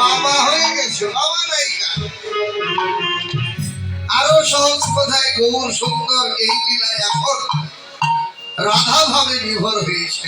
বাবা হয়ে গেছো, বাবা নায়িকা আরও সহজ কথায় গৌর সুন্দর এই লীলায় এখন রাধা ভাবে নির্ভর হয়েছে।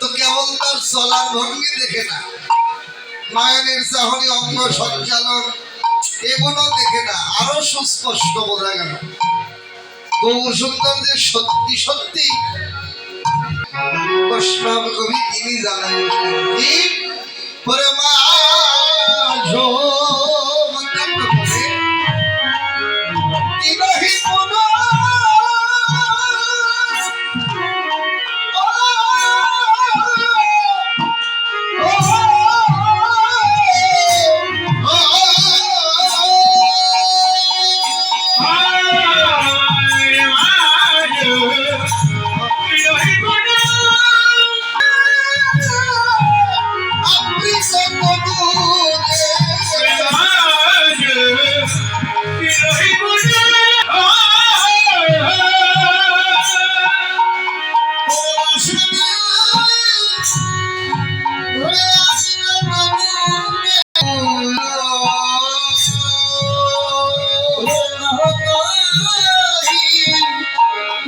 তো কেবল তার চলার ভঙ্গি দেখে না নয়নের চাহনি অঙ্গ সঞ্চালন এগুলো দেখে না, আরও সুস্পষ্ট বোঝা গেল। গৌর সুন্দর যে সত্যি সত্যি বৈষ্ণব কবি তিনি জানাই কি পরে মা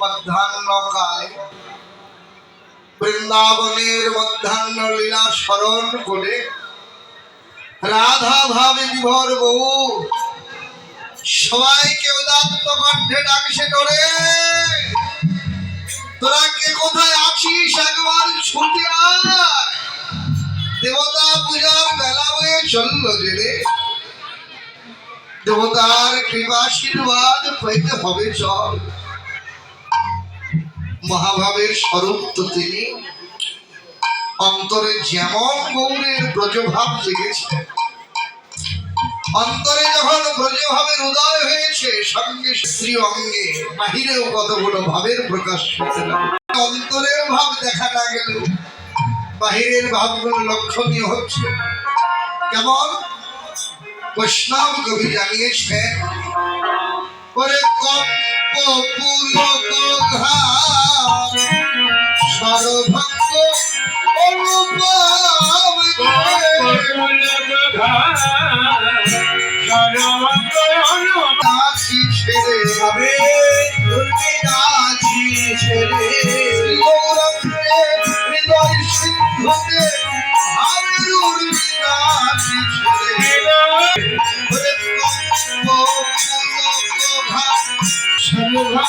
মধ্যাহ্নকালে বৃন্দাবনের মধ্যাহ্ন লীলা স্মরণ করে রাধা ভাবে বিভোর বউ সবাইকে উদাত্ত কণ্ঠে ডাকছে করে। তোরা কে কোথায় আছিস একবার ছুটে দেবতা পূজার বেলা হয়ে চলল রে দেবতার কৃপাশীর্বাদ পেতে হবে চল। মহাভাবের স্বরূপ তো তিনি। অন্তরে যেমন গৌরের ব্রজভাব জেগেছে অন্তরে যখন ব্রজভাবের উদয় হয়েছে, সঙ্গে স্ত্রী অঙ্গে, বাহিরেও কতগুলো ভাবের প্রকাশ লাগল। অন্তরের ভাব দেখা না গেল, বাহিরের ভাবগুলো লক্ষণীয় হচ্ছে কেমন বৈষ্ণব কবি জানিয়েছেন, ওরে কপ্প পুলক ঘাম সর্বভঙ্গ অনুপম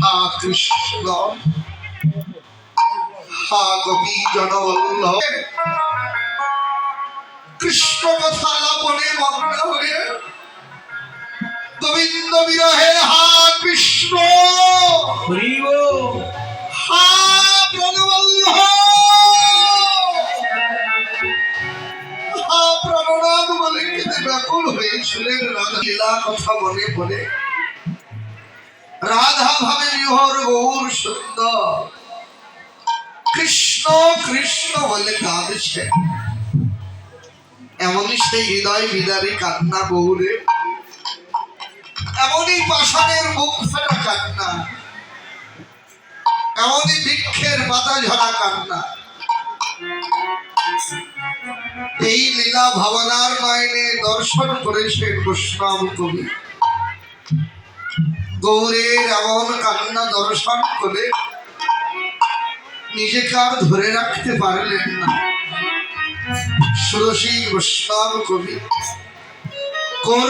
হা কৃষ্ণ হা গোপী জনবল্লভ কৃষ্ণ কথা আলাপনে মগ্ন হয়ে গোবিন্দ বিরহে হা কৃষ্ণ। হয়েছিলেন রাধা কথা মনে পড়ে। রাধা ভাবে বিহর গৌর সুন্দর। কৃষ্ণ কৃষ্ণ বলে কাঁদছে। এমনই সেই হৃদয় বিদারী কান্না গৌরে। এমনই পাষাণের মুখ ফেরা কান্না। এমনই বৃক্ষের পাতা ঝরা কান্না। এই লীলা ভাবনার মায়নে দর্শন করেছে বৈষ্ণব কবি। গৌরের এমন কান্না দর্শন করে নিজেকে আর ধরে রাখতে পারলেন না। সুরসী বৈষ্ণব কবি কোর